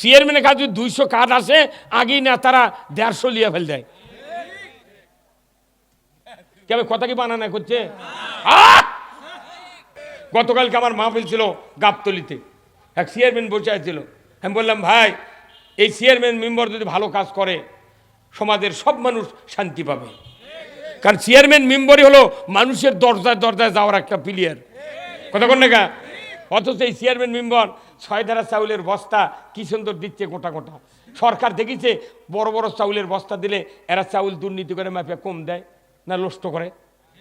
চেয়ারম্যানের কাছে দুইশো কার্ড আসে, আগেই না তারা দেড়শো লিয়ে ফেল দেয়। কেবে কথা কি বানা বানানা করছে! গতকালকে আমার মাহফিল ছিল গাবতলিতে। এক চেয়ারম্যান বসে ছিল আমি বললাম, ভাই, এই চেয়ারম্যান মেম্বার যদি ভালো কাজ করে, সমাজের সব মানুষ শান্তি পাবে। কারণ চেয়ারম্যান মেম্বারই হলো মানুষের দরজায় দরজায় যাওয়ার একটা প্লেয়ার কথা কন না অথচ এই চেয়ারম্যান মেম্বার ছয় ধারা চাউলের বস্তা কি সুন্দর দিচ্ছে গোটা গোটা। সরকার দেখেছে বড় বড় চাউলের বস্তা দিলে এরা চাউল দুর্নীতি করে, মাফিয়া কম দেয় না নষ্ট করে।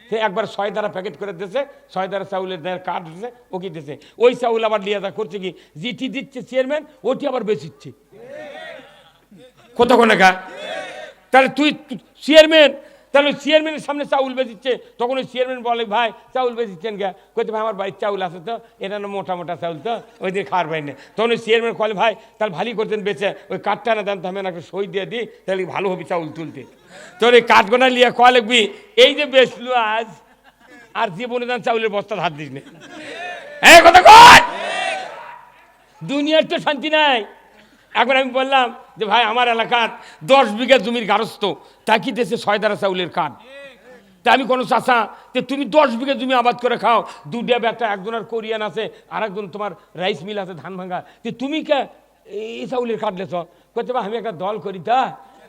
সে একবার ছয় প্যাকেট করে দিয়েছে ছয় চাউলের দেয় কার্ড দিয়েছে ও কি দিয়েছে ওই চাউল আবার লিয়ে যা করছে কি? জিটি দিচ্ছে চেয়ারম্যান, ওটি আবার বেচিচ্ছে। কত কোনাকা তাহলে তুই, চেয়ারম্যান তাহলে চেয়ারম্যানের সামনে চাউল বেচিচ্ছে তখন ওই চেয়ারম্যান বলে, ভাই, চাউল বেচিচ্ছেন কে কইতে ভাই, আমার বাড়ির চাউল আছে তো, এটা না মোটা মোটা চাউল তো, ওই দিয়ে খাওয়ার না তখন ওই চেয়ারম্যান কলে, ভাই, তাহলে ভালোই করতেন বেচে, ওই কাঠটা না দেন তো, আমি একটা সই দিয়ে দিই, তাহলে ভালো হবে চাউল তুলতে। তোর এই কাঠগোনা লিয়ে কয় লিখবি এই যে বেচলু আজ, আর জীবনে দেন চাউলের বস্তা হাত দিস না। এই কথা কয়! দুনিয়ার তো শান্তি নাই। এখন আমি বললাম যে ভাই আমার এলাকার দশ বিঘা জমির গারস্থ তা কি দেশে ছয় দ্বারা চাউলের কাঠ তা আমি কোনো চাষা যে তুমি দশ বিঘা জমি আবাদ করে খাও দুটা একটা একজনের কোরিয়ান আছে আর একজন তোমার রাইস মিল আছে ধান ভাঙা। যে তুমি কে এই চাউলের কাঠ লেছ করতে আমি একটা দল করি তা?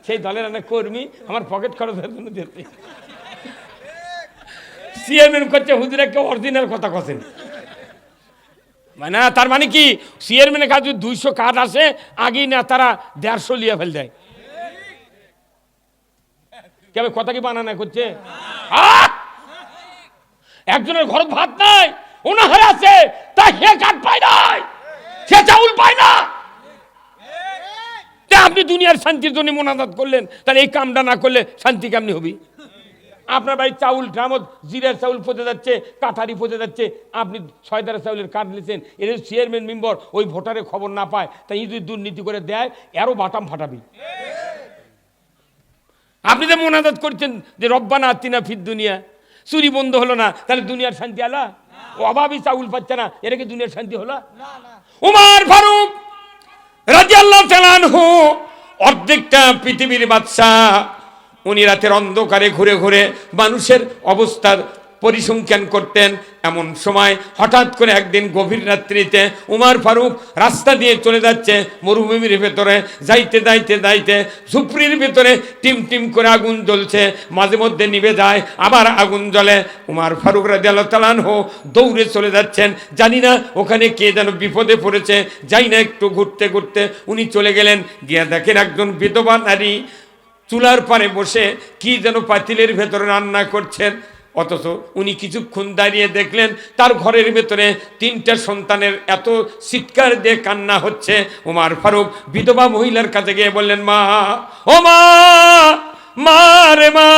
সেই দলের অনেক কর্মী আমার পকেট খরচের জন্য দিতে সিএমএম করছে হুজুরে কেউ অরিজিনাল কথা কছেন। মানে তার মানে কি? চেয়ারম্যানের কাছে যদি দুইশো কার্ড আসে, আগেই না তারা দেড়শো লিয়ে ফেল দেয়। কেবে কথা কি বানানা করছে! একজনের ঘর ভাত নাই ওনাহার আছে, তা সে কাঠ পায় নাই, সে চাউল পায় না। আপনি দুনিয়ার শান্তির জন্য মোনাজাত করলেন, তাহলে এই কামটা না করলে শান্তি কেমনি হবি? আপনার বাড়ির চাউল ড্রামত জিরার চাউল পচে যাচ্ছে কাঠারি পচে যাচ্ছে। আপনি ছয় চাউলের কার্ড নিয়েছেন এর চেয়ারম্যান মেম্বার ওই ভোটারের খবর না পায়, তাই যদি দুর্নীতি করে দেয়, এরও বাটাম ফাটাবি। আপনি যে মোনাজাত করছেন যে রব্বানা আত্মিনা ফির দুনিয়া, চুরি বন্ধ হলো না, তাহলে দুনিয়ার শান্তি আলা? অভাবই চাউল পাচ্ছে না এটা কি দুনিয়ার শান্তি হলো? উমার ফারুক রাজি আল্লাহ অর্ধেকটা পৃথিবীর বাদশাহ উনি রাতের অন্ধকারে ঘুরে ঘুরে মানুষের অবস্থার পরিসংখ্যান করতেন। এমন সময় হঠাৎ করে একদিন গভীর রাত্রিতে উমার ফারুক রাস্তা দিয়ে চলে যাচ্ছে মরুভূমির ভেতরে। যাইতে যাইতে যাইতে ঝুপড়ির ভেতরে টিম টিম করে আগুন জ্বলছে। মাঝে মধ্যে নিভে যায়, আবার আগুন জ্বলে। উমার ফারুক রাজি আল্লাহ তালান হো দৌড়ে চলে যাচ্ছেন। জানি না ওখানে কে যেন বিপদে পড়েছে। যাই না একটু ঘুরতে ঘুরতে উনি চলে গেলেন। গিয়া দেখেন একজন বিধবা নারী চুলার পারে বসে কি যেন পাতিলের ভেতরে রান্না করছেন। অথচ উনি কিছুক্ষণ দাঁড়িয়ে দেখলেন, তার ঘরের ভেতরে তিনটা সন্তানের এত চিৎকার দিয়ে কান্না হচ্ছে। ওমার ফারুক বিধবা মহিলার কাছে গিয়ে বললেন, মা, ও মা রে মা।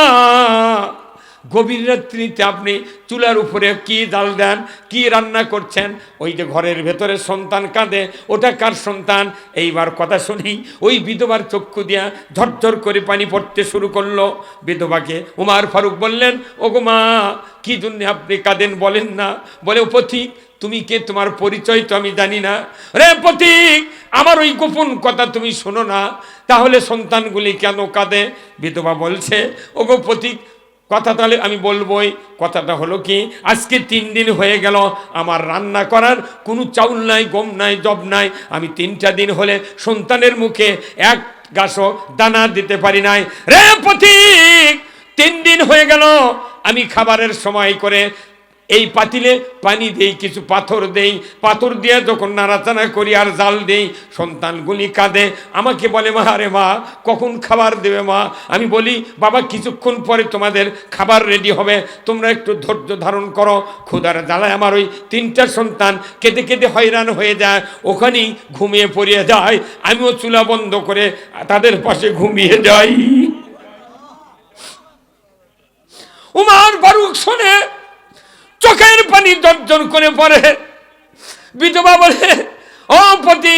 গভীর রাত্রিতে আপনি চুলার উপরে কি জাল দেন, কি রান্না করছেন, ওই যে ঘরের ভেতরে সন্তান কাঁদে, ওটা কার সন্তান? এইবার কথা শুনি ওই বিধবার চক্ষু দিয়া ঝরঝর করে পানি পড়তে শুরু করল। বিধবাকে উমার ফারুক বললেন, ওগো মা, কি জন্য আপনি কাঁদেন বলেন না? বলে পথিক, তুমি কে? তোমার পরিচয় তো আমি জানি না। রে পথিক, আমার ওই গোপন কথা তুমি শোনো না। তাহলে সন্তানগুলি কেন কাঁদে? বিধবা বলছে, ওগো পথিক কথা তাহলে আমি বলবোই, কথাটা হলো কি, আজকে তিন দিন হয়ে গেল, আমার রান্না করার কোনো চাউল নাই, গম নাই, জব নাই, আমি তিনটা দিন হলে সন্তানের মুখে এক গাছও দানা দিতে পারি নাই। রে পথিক, তিন দিন হয়ে গেল, আমি খাবারের সময় করে এই পাতিলে পানি দেই, কিছু পাথর দেই। পাথর দিয়ে যখন নাড়াচাড়া করি আর জাল দেই সন্তানগুলি কাঁদে। আমাকে বলে, মা আরে মা, কখন খাবার দেবে মা? আমি বলি, বাবা, কিছুক্ষণ পরে তোমাদের খাবার রেডি হবে। তোমরা একটু ধৈর্য ধারণ করো। ক্ষুধার জ্বালায় আমার ওই তিনটা সন্তান কেঁদে কেঁদে হয়রান হয়ে যায়। ওখানেই ঘুমিয়ে পড়িয়ে যায়। আমিও চুলা বন্ধ করে তাদের পাশে ঘুমিয়ে যাই। উমার বারুক শোনে চোখের পানি দর্জন করে পড়ে। বিধবা বলে, ও পতি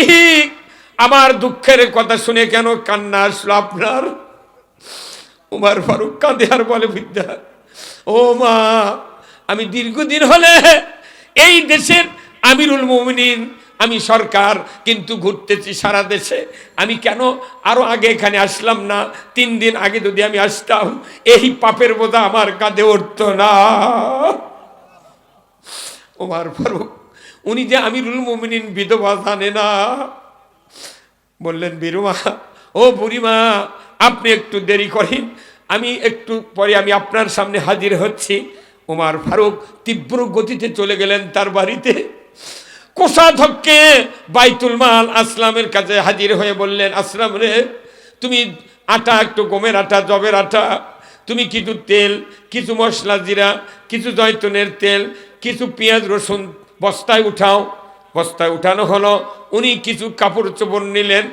আমার দুঃখের কথা শুনে কেন কান্না আসলো আপনার? উমার ফারুক কাঁদে আর বলে, বিদ্যা, ও মা, আমি দীর্ঘদিন হলে এই দেশের আমিরুল মোমিনিন, আমি সরকার, কিন্তু ঘুরতেছি সারা দেশে। আমি কেন আরও আগে এখানে আসলাম না? তিন দিন আগে যদি আমি আসতাম, এই পাপের বোঝা আমার কাঁধে উঠতো না। ওমার ফারুক, উনি যে আমিরুল মোমিনিন বিধবা জানে না। বললেন, বীরুমা, ও বুড়িমা, আপনি একটু দেরি করেন, আমি একটু পরে আমি আপনার সামনে হাজির হচ্ছি। ওমার ফারুক তীব্র গতিতে চলে গেলেন তার বাড়িতে। কোষাধ্যক্ষে বাইতুল মাল আসলামের কাছে হাজির হয়ে বললেন, আসলাম রে, তুমি আটা, একটু গমের আটা, জবের আটা, তুমি কিছু তেল, কিছু মশলা জিরা, কিছু জয়তুনের তেল কিছু পেঁয়াজ রসুন বস্তায় উঠাও, বস্তায় উঠানো হলো। উনি কিছু কাপড় চোপড় নিলেন।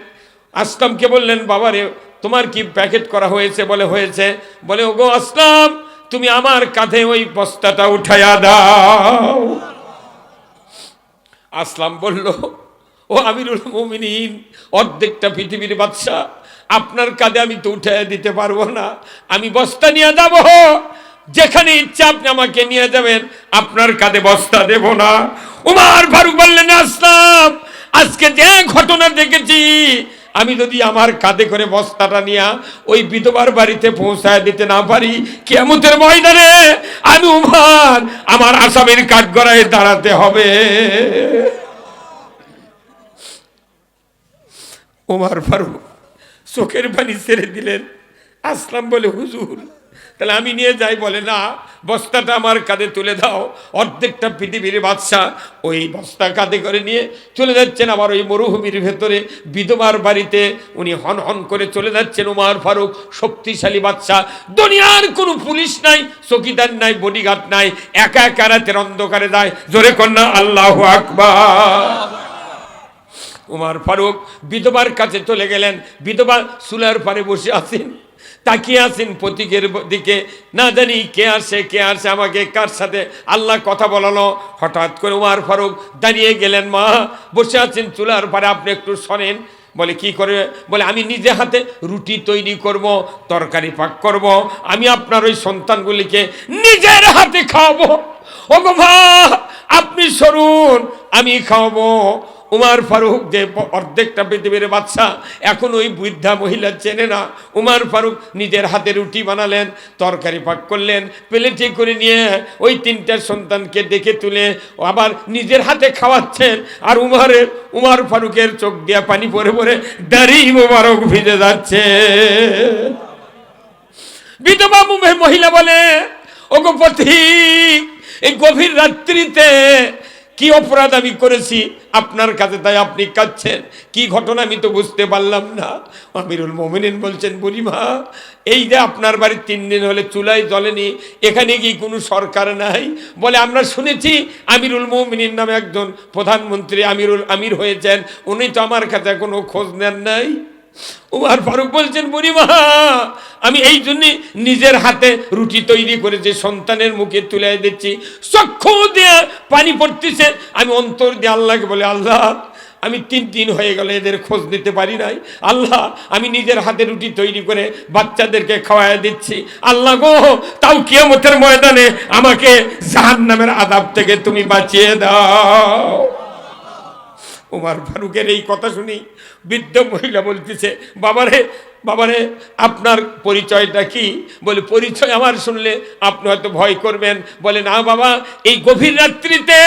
আসলামকে বললেন, বাবারে, তোমার কি প্যাকেট করা হয়েছে? বলে হয়েছে। বলে, ওগো আসলাম, তুমি আমার কাঁধে ওই বস্তাটা উঠাইয়া দাও। আসলাম বলল, ও আমিরুল মুমিনিন, অর্ধেকটা পৃথিবীর বাদশা আপনার কাঁধে আমি তো উঠে দিতে পারব না। আমি বস্তা নিয়ে যাব। যেখানে ইচ্ছা আপনি আমাকে নিয়ে যাবেন আপনার কাঁধে বস্তা দেব না। উমার ফারুক বললেন, আসলাম। আজকে যে ঘটনা দেখেছি, আমি যদি আমার কাঁধে করে বস্তাটা নিয়ে ওই বিধবার বাড়িতে পৌঁছায় দিতে না পারি কেমতের ময়দানে আমি উমার আমার আসামের কাঠগড়ায় দাঁড়াতে হবে। ওমার ফারুক চোখের পানি ছেড়ে দিলেন। আসলাম বলে, হুজুর তাহলে আমি নিয়ে যাই বলে, না, বস্তাটা আমার কাঁধে তুলে দাও। অর্ধেকটা পৃথিবীর বাদশাহ ওই বস্তা কাঁধে করে নিয়ে চলে যাচ্ছেন আবার ওই মরুভূমির ভেতরে। বিধবার বাড়িতে উনি হন হন করে চলে যাচ্ছেন উমার ফারুক, শক্তিশালী বাদশাহ। দুনিয়ার কোনো পুলিশ নাই, চকিদার নাই, বডিগার্ড নাই, একা একা রাতের অন্ধকারে যায়। জোরে কন্যা, আল্লাহ আকবার। উমার ফারুক বিধবার কাছে চলে গেলেন। বিধবা চুলার পারে বসে আছেন। তাকিয়ে আছেন প্রতীকের দিকে। না জানি কে আসে কে আসে, আমাকে কার সাথে আল্লাহ কথা বলালো? হঠাৎ করে উমার ফারুক দাঁড়িয়ে গেলেন, মা, বসে আছেন চুলার পরে, আপনি একটু শোনেন। বলে, কি করে? বলে, আমি নিজে হাতে রুটি তৈরি করব, তরকারি পাক করব, আমি আপনার ওই সন্তানগুলিকে নিজের হাতে খাওয়াবো। ও মা, আপনি সরুন, আমি খাওয়াবো। উমার ফারুক যে অর্ধেকটা পৃথিবীর বাচ্চা এখন ওই বৃদ্ধা মহিলা চেনে না। উমার ফারুক নিজের হাতে রুটি বানালেন, তরকারি পাক করলেন, প্লেটে করে নিয়ে ওই তিনটার সন্তানকে দেখে তুলে আবার নিজের হাতে খাওয়াচ্ছেন। আর উমারের উমার ফারুকের চোখ দিয়া পানি পরে পরে দাঁড়িয়ে মোবারক ভিজে যাচ্ছে। বিধবা মহিলা বলে, ওগো এই গভীর রাত্রিতে কি অপরাধ আমি করেছি? আপনার কাছে তাই আপনি কাঁদছেন। কি ঘটনা আমি তো বুঝতে পারলাম না। আমিরুল মোমিনিন বলছেন, বুড়িমা, এই যে আপনার বাড়ি তিন দিন হলে চুলায় জ্বলেনি, এখানে কি কোনো সরকার নাই? বলে, আমরা শুনেছি আমিরুল মোমিনিন নামে একজন প্রধানমন্ত্রী আমিরুল আমির হয়েছেন। উনি তো আমার কাছে কোনো খোঁজ নেন নাই। উমার ফারুক বলছেন বুড়িমা আমি এই জন্যে নিজের হাতে রুটি তৈরি করে যে সন্তানের মুখে তুলে দিচ্ছি। চক্ষু দিয়ে পানি পড়তেছে, আমি অন্তর দিয়ে আল্লাহকে বলে, আল্লাহ, আমি তিন দিন হয়ে গেল, এদের খোঁজ নিতে পারি নাই। আল্লাহ, আমি নিজের হাতে রুটি তৈরি করে বাচ্চাদেরকে খাওয়াই দিচ্ছি। আল্লাহ গো, তাও কিয়ামতের ময়দানে আমাকে জাহান নামের আদাব থেকে তুমি বাঁচিয়ে দাও। উমার ফারুকের এই কথা শুনি বৃদ্ধ মহিলা বলতেছে, বাবারে বাবারে, আপনার পরিচয়টা কি? বলে, পরিচয় আমার শুনলে আপনি হয়তো ভয় করবেন। বলে, না বাবা, এই গভীর রাত্রিতে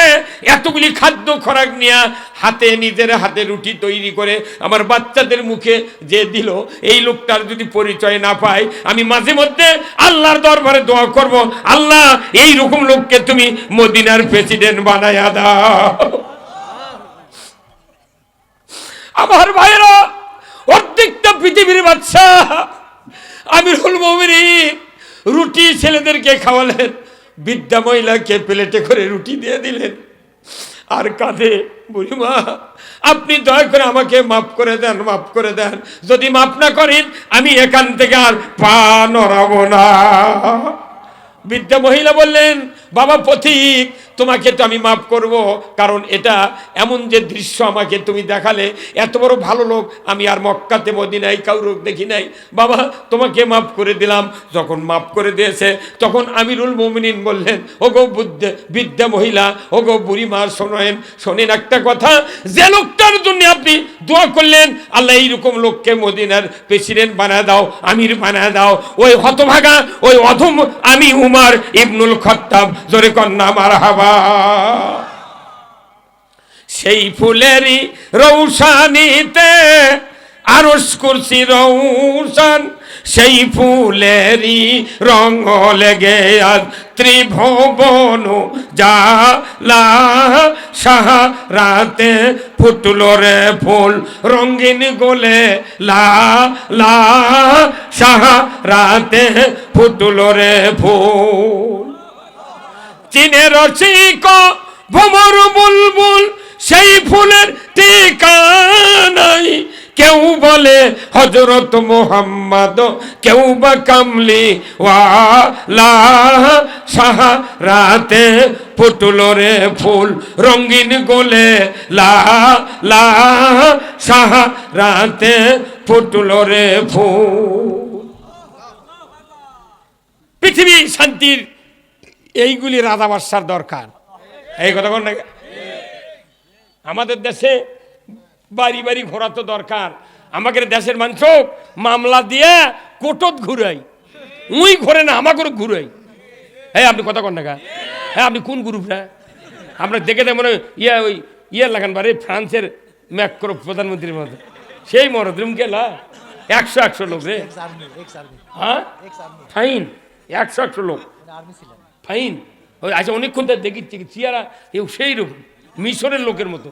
এতগুলি খাদ্য খোরাক নিয়ে হাতে, নিজের হাতে রুটি তৈরি করে আমার বাচ্চাদের মুখে যে দিল, এই লোকটার যদি পরিচয় না পায় আমি মাঝে মধ্যে আল্লাহর দরবারে দোয়া করব। আল্লাহ, এই রকম লোককে তুমি মদিনার প্রেসিডেন্ট বানায়া দাও। আমার ভাইরা অর্ধেকটা পৃথিবীর বাচ্চা। আমিরুল মমিনী রুটি ছেলেদেরকে খাওয়ালেন, বিদ্যা মহিলাকে প্লেটে করে রুটি দিয়ে দিলেন। আর কাঁধে বুড়িমা আপনি দয়া করে আমাকে মাফ করে দেন, মাফ করে দেন। যদি মাফ না করেন, আমি এখান থেকে আর পা নড়াবো না। বিদ্যা মহিলা বললেন বাবা পথিক, তোমাকে তো আমি মাফ করব, কারণ এটা এমন যে দৃশ্য আমাকে তুমি দেখালে, এত বড় ভালো লোক আমি আর মক্কাতে মদিনায় কাউর দেখি নাই। বাবা, তোমাকে মাফ করে দিলাম। যখন মাফ করে দিয়েছে, তখন আমিরুল মোমিনিন বললেন ও গো বুদ্ধ বিদ্যা মহিলা ও গো বুড়ি মা শোনেন শোনেন একটা কথা, যে লোকটার জন্য আপনি দোয়া করলেন, আল্লাহ এইরকম লোককে মদিনার প্রেসিডেন্ট বানায় দাও, আমির বানায় দাও। ওই হতভাগা, ওই অধম আমি উমার ইবনুল খত্তাব জোরে কন্যা মার হাবা সেই ফুলেরই রৌশানিতে আরস করছি রৌশান, সেই ফুলেরই রঙ লেগে আজ ত্রিভুবন জালা সাহারাতে ফুটলো রে ফুল রঙিন গোলে লা লা। সাহারাতে ফুটলো রে ফুল। চীনের রসিক ভ্রমর বুলবুল, সেই ফুলের ঠিকানাই কেউ বলে হজরত মোহাম্মদ, কেউ বা কামলি, ওয়ালা সাহারাতে পুটুল রে ফুল, রঙিন গোলে লা লা সাহারাতে পুটুল রে ফুল। পৃথিবী শান্তির এইগুলি রাজা বাদশার দরকার। এই কথা নাকি? আমাদের দেশে বাড়ি বাড়ি ঘোরা তো দরকার। আমাকে দেশের মানুষ মামলা দিয়ে কোটত ঘুরাই উই ঘোরে না আমাকে ঘুরাই হ্যাঁ আপনি কথা কন না হ্যাঁ আপনি কোন গ্রুপটা আপনার দেখে দেখ মনে হয় ইয়া ওই ইয়ে লাগান বারে ফ্রান্সের ম্যাক্রো প্রধানমন্ত্রীর মতো। সেই মরদ কেলা একশো একশো লোক রে। হ্যাঁ? ফাইন একশো একশো লোক। ফাইন। ওই আচ্ছা অনেকক্ষণ তো দেখি চেয়ারা সেই রকম মিশরের লোকের মতো।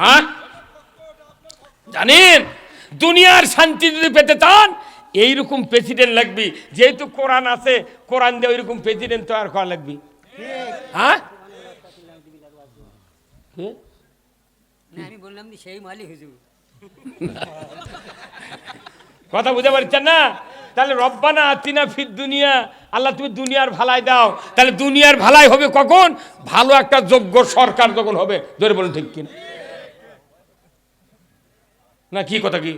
হ্যাঁ? জানেন দুনিয়ার শান্তি যদি পেতে চান এইরকম প্রেসিডেন্ট লাগবি। যেহেতু কোরআন আছে কোরআন দিয়ে ওইরকম প্রেসিডেন্ট তৈরি করা লাগবি। হ্যাঁ? কথা বুঝতে পারছেন না? তাহলে রব্বানা আতিনা ফির দুনিয়া। আল্লাহ, তুমি দুনিয়ার ভালাই দাও। তাহলে দুনিয়ার ভালাই হবে কখন? ভালো একটা যোগ্য সরকার যখন হবে। ধরে বলুন ঠিক কিনা? না, কি কথা কি?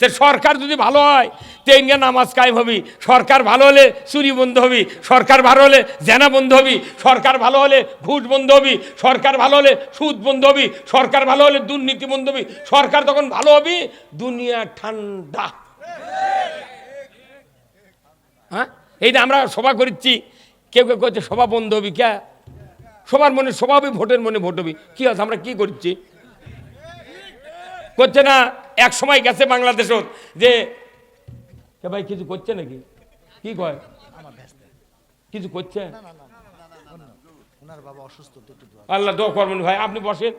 তে সরকার যদি ভালো হয়, তেইনগা নামাজ কায়েম হবি। সরকার ভালো হলে চুরি বন্ধ হবি। সরকার ভালো হলে জেনা বন্ধ হবি। সরকার ভালো হলে ঘুষ বন্ধ হবি। সরকার ভালো হলে সুদ বন্ধ হবি। সরকার ভালো হলে দুর্নীতি বন্ধ হবি। সরকার তখন ভালো হবি, দুনিয়া ঠান্ডা। হ্যাঁ? এই যে আমরা সভা করছি কেউ কেউ করছে সভা বন্ধ হবি কে? সবার মনে সবাই ভোটের মনে ভোট হবি। কি আছে আমরা কি করছি করছে না এক সময় গেছে বাংলাদেশত যে কে ভাই কিছু করছে নাকি? কি কয়? কিছু করছে আল্লাহ দোয়া করবেন ভাই আপনি বসেন।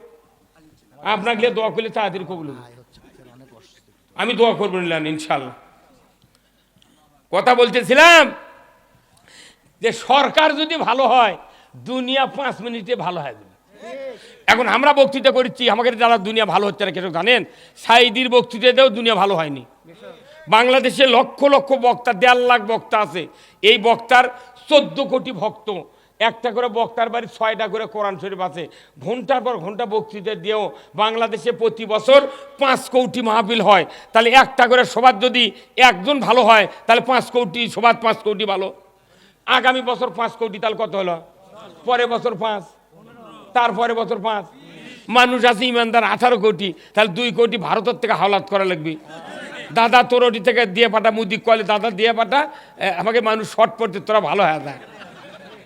আপনাকে দোয়া করলে তাড়াতাড়ি কবুল হবে। আমি দোয়া করব নিলাম ইনশাল্লাহ। কথা বলতেছিলাম যে সরকার যদি ভালো হয়, দুনিয়া পাঁচ মিনিটে ভালো হয় এখন আমরা বক্তৃতা করছি, আমাদের যারা দুনিয়া ভালো হচ্ছে না কিছু জানেন? সাইদির বক্তৃতাতেও দুনিয়া ভালো হয়নি। বাংলাদেশে লক্ষ লক্ষ বক্তা, দেড় লাখ বক্তা আছে। এই বক্তার চোদ্দ কোটি ভক্ত একটা করে বক্তার বাড়ি ছয়টা করে কোরআন শরীফ আছে। ঘণ্টার পর ঘণ্টা বক্তৃতা দিয়েও বাংলাদেশে প্রতি বছর পাঁচ কোটি মাহফিল হয়। তাহলে একটা করে সবার যদি একজন ভালো হয় তাহলে পাঁচ কোটি সবার পাঁচ কোটি ভালো। আগামী বছর পাঁচ কোটি তাহলে কত হলো? পরের বছর পাঁচ। তারপরে বছর পাঁচ। মানুষ আছে ইমানদার আঠারো কোটি। তাহলে দুই কোটি ভারতের থেকে হাওলাত করা লাগবে। দাদা তোর ওটি থেকে দিয়ে পাঠা মুদি কলে দাদা দিয়ে এ, আমাকে মানুষ শর্ট পড়তে তোরা ভালো হয়ে যায়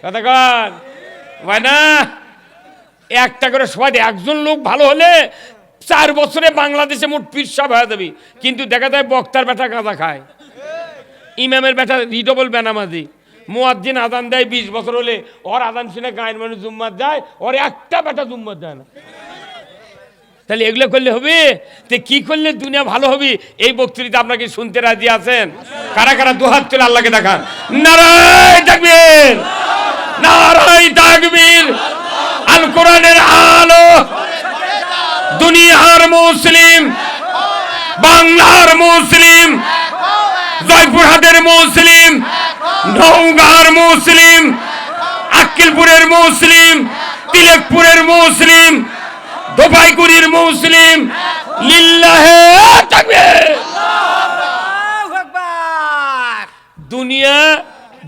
কথা কন না? একটা করে সবাই একজন লোক ভালো হলে চার বছরে বাংলাদেশে মোট পিসাব হয়ে যাবে। কিন্তু দেখা যায় বক্তার বেটা গাঁদা খায়। ইমামের বেটা রিডবল বেনামাজি। মুয়াজ্জিন আদান দেয় বিশ বছর হলে। ওর আদান শুনে গায়ের মানুষ জুম্মাত যায়, ওর একটা বেটা জুম্মাত যায় না। তাহলে এগুলো করলে হবে? তে কি করলে দুনিয়া ভালো হবে? এই বক্তৃতা আপনাকে শুনতে রাজি আছেন? কারা কারা দুহাত তুলে আল্লাহকে দেখান? নারায় তাকবীর! নারায় তাকবীর আল কোরআনের আলো দুনিয়ার মুসলিম বাংলার মুসলিম জয়পুরহাটের মুসলিম নৌগার মুসলিম আক্কেলপুরের মুসলিম তিলেকপুরের মুসলিম দোপাইগুড়ির মুসলিম লিল্লাহে তাকবীর। আল্লাহু আকবার। দুনিয়া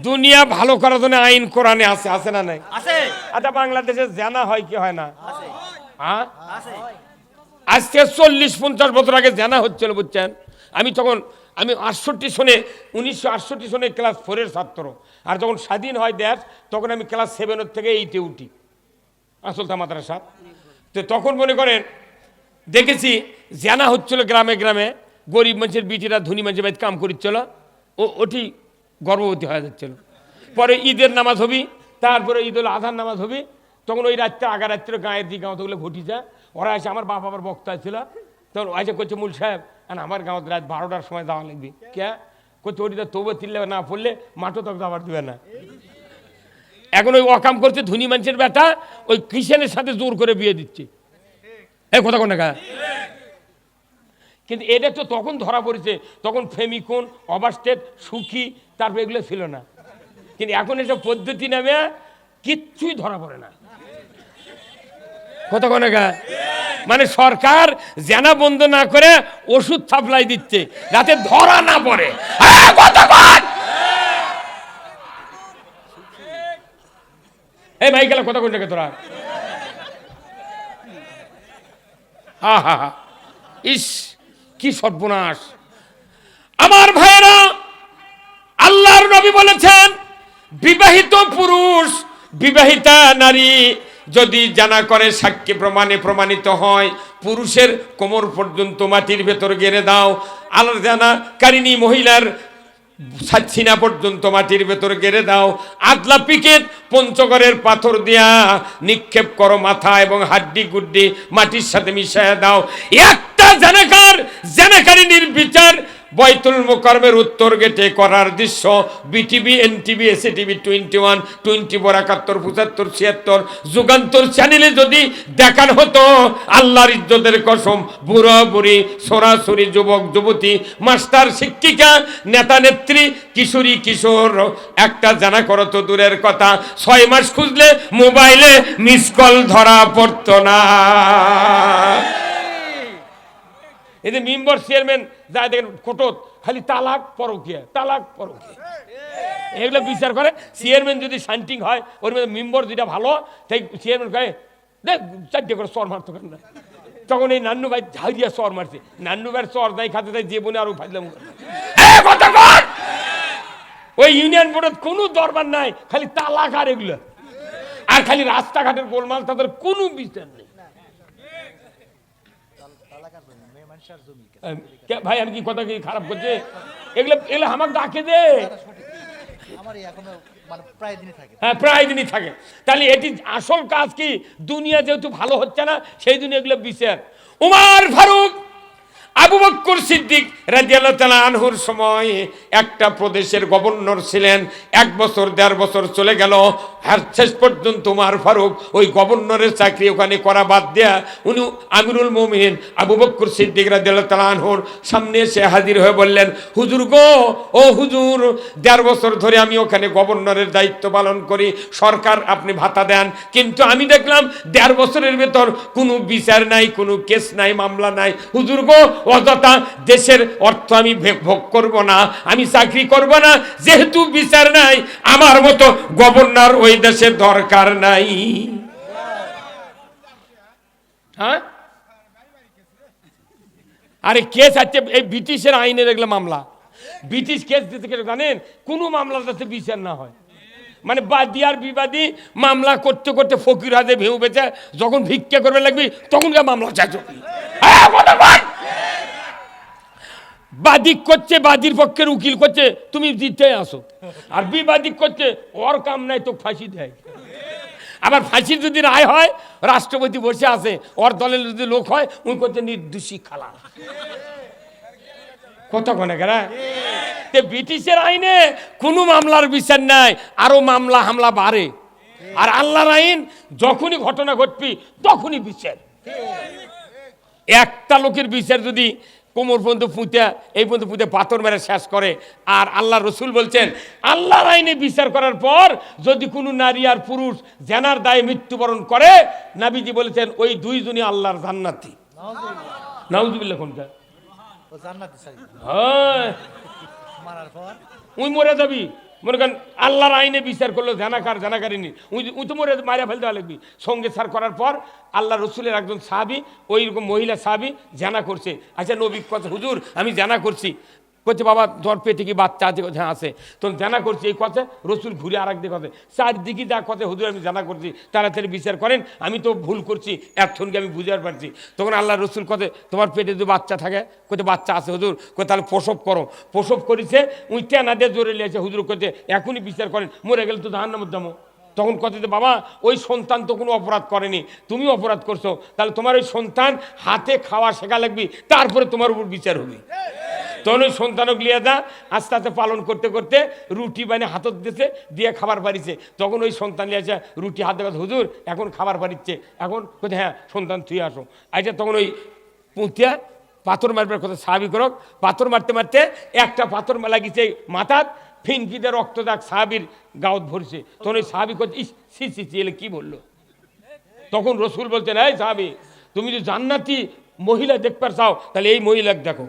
দুনিয়া ভালো করার জন্য আইন কোরআনে আছে আছে না নাই? আছে। আচ্ছা বাংলাদেশে জানা হয় কি হয় না? আছে। হ্যাঁ আছে। আজকে চল্লিশ পঞ্চাশ বছর আগে জানা হচ্ছিল বুঝছেন? আমি তখন আমি আটষট্টি সনে উনিশশো আটষট্টি সনে ক্লাস ফোরের ছাত্র। আর যখন স্বাধীন হয় দেশ তখন আমি ক্লাস সেভেনের থেকে এইটে উঠি। আসল আসলতা মাদ্রাসা। তো তখন মনে করেন দেখেছি জানা হচ্ছিল গ্রামে গ্রামে গরিব মানুষের বিটিরা ধনী মানুষের বাড়িতে কাম করিচ্ছিল। ও ওটি গর্ভবতী হয়ে যাচ্ছিল। পরে ঈদের নামাজ হবি, তারপরে ঈদ উল আধার নামাজ হবি, তখন ওই রাত্রে আগা রাত্রে গাঁয়ের দিকে গাঁতগুলো ঘটি যায় ওরা এসে আমার বাবা আবার বক্তা ছিল। তখন এসে করছে মূল সাহেব আর আমার গাঁত রাত বারোটার সময় যাওয়া লাগবে। কে? করছে ওটিতে তবু তিল্লে না পড়লে মাঠও তক যাবার দিবে না। এখন ওই অকাম করছে ধনী মানুষের বেটা, ওই খ্রিস্টানের সাথে জোর করে বিয়ে দিচ্ছে। এই কথা কোন টাকা কিন্তু এটা তো তখন ধরা পড়েছে, তখন ফেমিকোন অবাস্টেড সুখী, তারপর এগুলো ছিল না। কিন্তু এখন এসব পদ্ধতি নামে কিচ্ছুই ধরা পড়ে না। কোন মানে সরকার জেনা বন্ধ না করে ওষুধ সাপ্লাই দিচ্ছে, যাতে ধরা না পড়ে। এই ভাই গেলে কথা কোন জায়গায় তোরা? হা হা হা। ইস! কি সর্বনাশ। আমার ভাইয়েরা, আল্লাহর নবী বলেছেন, বিবাহিত পুরুষ, বিবাহিতা নারী যদি জানা করে সাক্ষী প্রমাণে প্রমাণিত হয়, পুরুষের কোমর পর্যন্ত মাটির ভেতর গেড়ে দাও। আল্লাহ জানা কারিনী মহিলার সাচ্ছিনা পর্যন্ত মাটির ভেতর গেড়ে দাও। আদলা পিকেট পঞ্চগড়ের পাথর দিয়া নিক্ষেপ করো মাথা এবং হাড্ডি গুড্ডি মাটির সাথে মিশায় দাও। একটা জানাকার, জানাকারী নির্বিচার বৈতুল মোকরমের উত্তর গেটে করার দৃশ্য বিটিভি এনটিভি এসে TV twenty one twenty four একাত্তর, পঁচাত্তর, ছিয়াত্তর, যুগান্তর চ্যানেলে যদি দেখানো হতো, আল্লাহর ইজ্জতের কসম, বুড়ো বুড়ি, সরাসরি যুবক, যুবতী, মাস্টার, শিক্ষিকা, নেতা, নেত্রী, কিশোরী, কিশোর, একটা জানা করো তো দূরের কথা, ছয় মাস খুঁজলে মোবাইলে মিস কল ধরা পড়তো না। যে মেম্বার চেয়ারম্যান যা দেখেন কোটত, খালি তালাক পরকিয়া তালাক পরকিয়া। এগুলো বিচার করে চেয়ারম্যান যদি শান্টিং হয়, ওর মধ্যে মেম্বার যেটা ভালো তাই চেয়ারম্যান কয়ে দেখ চারটে করে চর মারতো না। তখন এই নান্নু ভাই ঝাড়িয়া চর মারছে। নান্নু ভাইয়ের চর দেয় খাতে দেয় যে বনে আরও ফাইলাম ওই ইউনিয়ন বোর্ডের কোনো দরবার নাই, খালি তালাক আর এগুলো। আর খালি রাস্তাঘাটের গোলমাল, তাদের কোনো বিচার নেই তালাকার জন্য মেয়ে মানুষের জমি আহ, কে- ভাই আমি কি কথা কি খারাপ করছে? এগুলো এগুলো আমাকে ডাকে দে। আমার এই এখনও মানে প্রায় দিনই থাকে। হ্যাঁ প্রায় দিনই থাকে। তাহলে এটি আসল কাজ কি? দুনিয়া যেহেতু ভালো হচ্ছে না সেই জন্য এগুলো বিচার। উমার ফারুক আবু বক্কর সিদ্দিক রাজিয়াল্লাহ আনহুর সময় একটা প্রদেশের গভর্নর ছিলেন। এক বছর, দেড় বছর চলে গেল। আর শেষ পর্যন্ত উমার ফারুক ওই গভর্নরের চাকরি ওখানে করা বাদ দেয়া উনি আমিরুল মোমিন আবু বক্কর সিদ্দিক রাজিয়াল্লাহ তালা আনহুর সামনে এসে হাজির হয়ে বললেন, হুজুর গো, ও হুজুর, দেড় বছর ধরে আমি ওখানে গভর্নরের দায়িত্ব পালন করি। সরকার আপনি ভাতা দেন। কিন্তু আমি দেখলাম দেড় বছরের ভেতর কোনো বিচার নাই, কোনো কেস নাই, মামলা নাই। হুজুর গো অযথা দেশের অর্থ আমি ভোগ করব না, আমি চাকরি করব না, যেহেতু বিচার নাই, আমার মতো গভর্নর ওই দেশে দরকার নাই। হ্যাঁ? আরে কেস আছে, এই ব্রিটিশের আইনের এগুলো মামলা। ব্রিটিশ কেস দিতে জানেন, কোনো মামলা যাতে বিচার না হয়। মানে বাদী আর বিবাদী মামলা করতে করতে ফকির হাতে ভেউ বেচে যখন ভিক্ষা করবে লাগবি, তখন মামলা চাইছো বাদিক করছে, বাদীর পক্ষের উকিল করছে, তুমি জিতে আসো। আর বিবাদিক করছে, ওর কাম নাই, তো ফাঁসি দেয়। আবার ফাঁসির যদি রায় হয়, রাষ্ট্রপতি বসে আছে, ওর দলের যদি লোক হয়, উনি করছে নির্দোষী খালা। কত কনে কেনা তে ব্রিটিশের আইনে কোনো মামলার বিচার নাই, আরও মামলা হামলা বাড়ে। আর আল্লাহর আইন, যখনই ঘটনা ঘটবি, তখনই বিচার। একটা লোকের বিচার যদি কোমর পর্যন্ত পুঁতে এই পর্যন্ত পুঁতে পাথর মেরে শেষ করে। আর আল্লাহ রসুল বলছেন আল্লাহর আইনে বিচার করার পর যদি কোনো নারী আর পুরুষ জেনার দায়ে মৃত্যুবরণ করে নাবিজি বলেছেন ওই দুইজনই আল্লাহর জান্নাতি। নাউজুবিল্লা কোনটা? হ্যাঁ। ওই মরে যাবি। মনে করেন, আল্লাহর আইনে বিচার করল, জানাকার জানাকারিনী উই তো মরে মারা ফেলতে লাগবি সঙ্গে সার করার পর আল্লাহ রসুলের একজন সাহাবি ওই রকম মহিলা সাহাবি জানা করছে। আচ্ছা নবী কথা হুজুর, আমি জানা করছি। বলছে বাবা, তোর পেটে কি বাচ্চা আছে? কথা আছে। তখন জানা করছি, এই কথা রসুল ঘুরে আর একদিকে কথা চারদিকে যা কথা হুজুর, আমি জানা করছি, তাড়াতাড়ি বিচার করেন, আমি তো ভুল করছি এতক্ষণকে আমি বুঝতে পারছি। তখন আল্লাহ রসুল কথা তোমার পেটে যদি বাচ্চা থাকে? কোথায় বাচ্চা আছে হুজুর। কোথায় তাহলে প্রসব করো। প্রসব করেছে উই টেনা দিয়ে জোরে লিয়েছে হুজুর করতে এখনই বিচার করেন, মরে গেলে তো নামের দামো তখন কথাতে বাবা, ওই সন্তান তো কোনো অপরাধ করেনি তুমি অপরাধ করছ, তাহলে তোমার ওই সন্তান হাতে খাওয়া শেখা লাগবি, তারপরে তোমার উপর বিচার হবে। তখন ওই সন্তানক লিয়ে দা, আস্তে আস্তে পালন করতে করতে রুটি বানিয়ে হাতত দিতে দিয়ে খাবার পারিছে তখন ওই সন্তান লিয়েছে রুটি হাতে হুজুর, এখন খাবার পারিচ্ছে এখন কোথায় হ্যাঁ সন্তান, তুই আসো। আচ্ছা তখন ওই পুঁতিয়া পাথর মারবার কথা স্বাভাবিক করক। পাথর মারতে মারতে একটা পাথর লাগিছে মাথাত ফিনকিতে রক্ত দাগ সাহাবির গাওত ভরছে। তখন ওই সাহাবি করছে ইস সি সি সি এলে কি বলল? তখন রসুল বলছেন এই সাহাবি, তুমি যদি জান্নাতি মহিলা দেখবার চাও তাহলে এই মহিলাকে দেখো।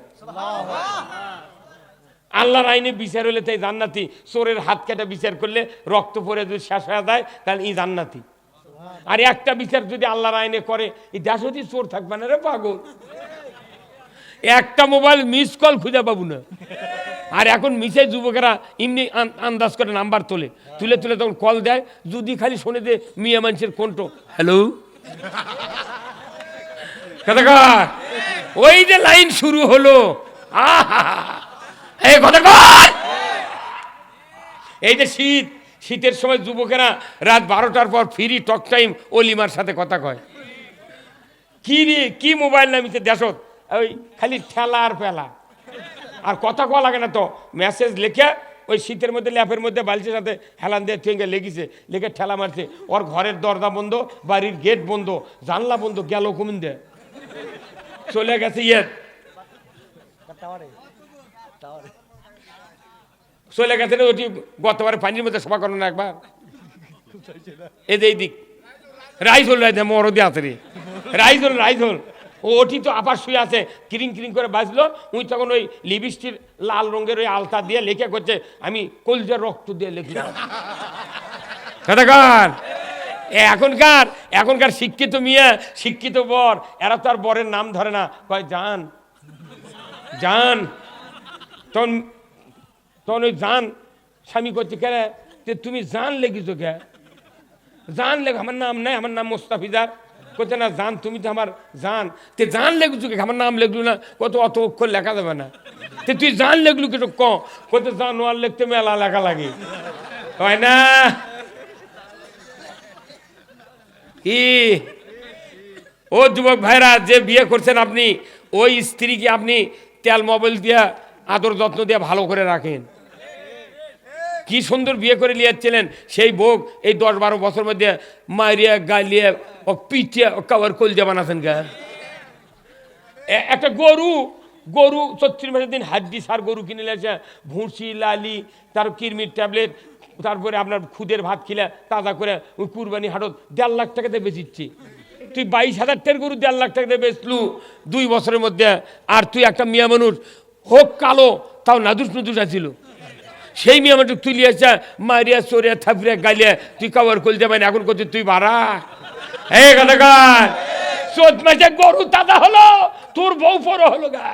আল্লাহর আইনে বিচার হলে তাই জান্নাতি চোরের হাত কেটে বিচার করলে রক্ত পরে যদি শেষ হয়ে যায়, তাহলে এই জান্নাতি। আর একটা বিচার যদি আল্লাহর আইনে করে, এই দেশতি চোর থাকবে না রে পাগল। একটা মোবাইল মিস কল খুঁজে পাবো না। আর এখন মিশে যুবকেরা এমনি আন- আন্দাজ করে নাম্বার তোলে। তুলে তুলে তখন কল দেয়, যদি খালি শোনে যে মিয়া মানুষের কোনটো হ্যালো কথাকার ওই যে লাইন শুরু হলো এই কথাকার এই যে শীত, শীতের সময় যুবকেরা রাত বারোটার পর ফ্রি টক টাইম অলিমার সাথে কথা কয়। কি রে, কি মোবাইল নামিতে দেশত? ওই খালি ঠেলা আর পেলা। আর কথা কওয়া লাগে না তো, মেসেজ লিখে ওই শীতের মধ্যে, ল্যাপের মধ্যে বালতির সাথে হেলান দিয়ে ঠেঙ্গে লেগেছে, লেগে ঠেলা মারছে। ওর ঘরের দরজা বন্ধ, বাড়ির গেট বন্ধ, জানলা বন্ধ, গেল কমিন দে চলে গেছে ইয়ে চলে গেছে রে ওটি গতবারে পানির মধ্যে সভা করো না একবার। এই যে দিক। রাইস হল রাইস মরদি আছে রে। রাইস হল রাইস হল ওটি তো আবার শুয়ে আছে, কিরিং কিরিং করে বাজলো। উনি তখন ওই লিপস্টির লাল রঙের ওই আলতা দিয়ে লেখা করছে, আমি কলজার রক্ত দিয়ে লিখলাম। এ এখনকার এখনকার শিক্ষিত মিয়া, শিক্ষিত বর, এরা তো আর বরের নাম ধরে না। কয়, জান জান তখন তখন ওই জান, স্বামী করছে কে রে? তে তুমি জান লেগেছো কে? জান লেগ, আমার নাম নাই, আমার নাম মোস্তাফিজার। করছে না, জান, তুমি তো আমার জান। তে জান লেগেছো কে? আমার নাম লেখলু না। কত অত অক্ষর লেখা যাবে না। তে তুই জান কে? তো ক। কত জানোয়ার লিখতে মেলা লেখা লাগে। হয় না? কি ও যুবক ভাইরা, যে বিয়ে করছেন আপনি, ওই স্ত্রীকে আপনি তেল মোবাইল দিয়া, আদর যত্ন দিয়ে ভালো করে রাখেন। কি সুন্দর বিয়ে করে লিয়াচ্ছিলেন সেই বউ এই দশ বারো বছর মধ্যে মারিয়া গালিয়া, ও পিটিয়া, ও কাবার কলজা বানাছেন গা। একটা গরু গরু ছত্রিশ মাসের দিন হাড্ডি সার গরু কিনে নিয়েছে ভুসি লালি, তার কিরমির ট্যাবলেট তারপরে আপনার খুদের ভাত খিলে তাজা করে ওই কুরবানি হাটত দেড় লাখ টাকাতে বেচিচ্ছি। তুই বাইশ হাজার টাকার গরু দেড় লাখ টাকাতে বেচলু। দুই বছরের মধ্যে আর তুই একটা মিয়া মানুষ, হোক কালো, তাও নাদুস নুদুস আছিল। সেই মেয়ে আমাকে তুই লিয়েছে মারিয়া চোরিয়া থাপড়িয়া গালিয়া, তুই কভার করতে পারি এখন করছিস তুই বাড়া। হে গালাগার চোদ্দ মাসে গরু তাজা হলো, তোর বউ পরো হলো গা।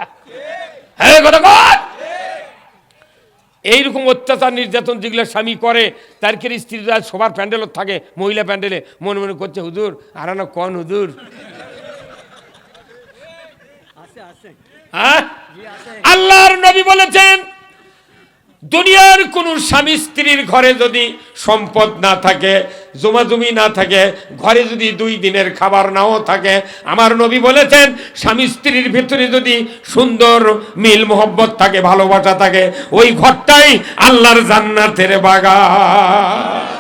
হে গালাগার এইরকম অত্যাচার নির্যাতন যেগুলো স্বামী করে তার কে স্ত্রীরা সবার প্যান্ডেলত থাকে মহিলা প্যান্ডেলে? মনে মনে করছে হুজুর আর না কন হুজুর? হ্যাঁ? আল্লাহর নবী বলেছেন দুনিয়ার কোন স্বামী স্ত্রীর ঘরে যদি সম্পদ না থাকে, জমাজমি না থাকে, ঘরে যদি দুই দিনের খাবার নাও থাকে, আমার নবী বলেছেন, স্বামী স্ত্রীর ভিতরে যদি সুন্দর মিল মোহব্বত থাকে, ভালোবাসা থাকে, ওই ঘরটাই আল্লাহর জান্নাতের বাগান।